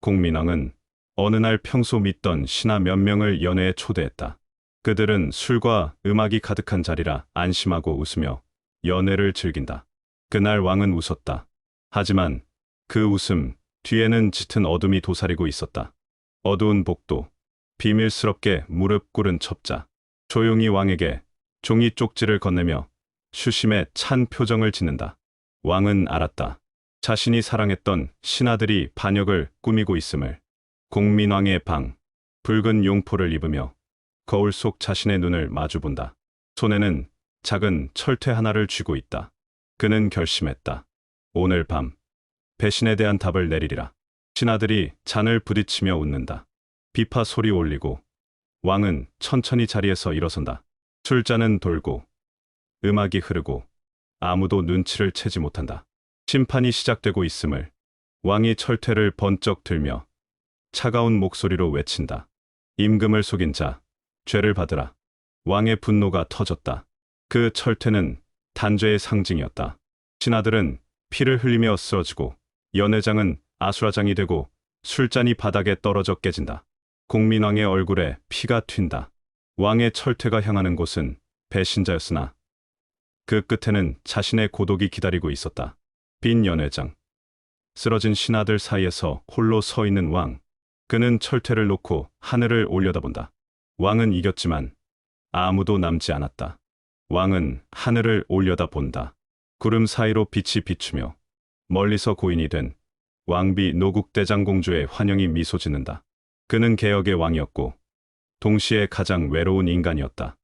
공민왕은 어느 날 평소 믿던 신하 몇 명을 연회에 초대했다. 그들은 술과 음악이 가득한 자리라 안심하고 웃으며 연회를 즐긴다. 그날 왕은 웃었다. 하지만 그 웃음 뒤에는 짙은 어둠이 도사리고 있었다. 어두운 복도, 비밀스럽게 무릎 꿇은 첩자, 조용히 왕에게 종이 쪽지를 건네며 수심에 찬 표정을 짓는다. 왕은 알았다. 자신이 사랑했던 신하들이 반역을 꾸미고 있음을. 공민왕의 방, 붉은 용포를 입으며 거울 속 자신의 눈을 마주본다. 손에는 작은 철퇴 하나를 쥐고 있다. 그는 결심했다. 오늘 밤 배신에 대한 답을 내리리라. 신하들이 잔을 부딪히며 웃는다. 비파 소리 올리고 왕은 천천히 자리에서 일어선다. 술잔은 돌고 음악이 흐르고 아무도 눈치를 채지 못한다. 심판이 시작되고 있음을 왕이 철퇴를 번쩍 들며 차가운 목소리로 외친다. 임금을 속인 자, 죄를 받으라. 왕의 분노가 터졌다. 그 철퇴는 단죄의 상징이었다. 신하들은 피를 흘리며 쓰러지고 연회장은 아수라장이 되고 술잔이 바닥에 떨어져 깨진다. 공민왕의 얼굴에 피가 튄다. 왕의 철퇴가 향하는 곳은 배신자였으나 그 끝에는 자신의 고독이 기다리고 있었다. 빈 연회장. 쓰러진 신하들 사이에서 홀로 서 있는 왕. 그는 철퇴를 놓고 하늘을 올려다본다. 왕은 이겼지만 아무도 남지 않았다. 왕은 하늘을 올려다본다. 구름 사이로 빛이 비추며 멀리서 고인이 된 왕비 노국대장공주의 환영이 미소 짓는다. 그는 개혁의 왕이었고 동시에 가장 외로운 인간이었다.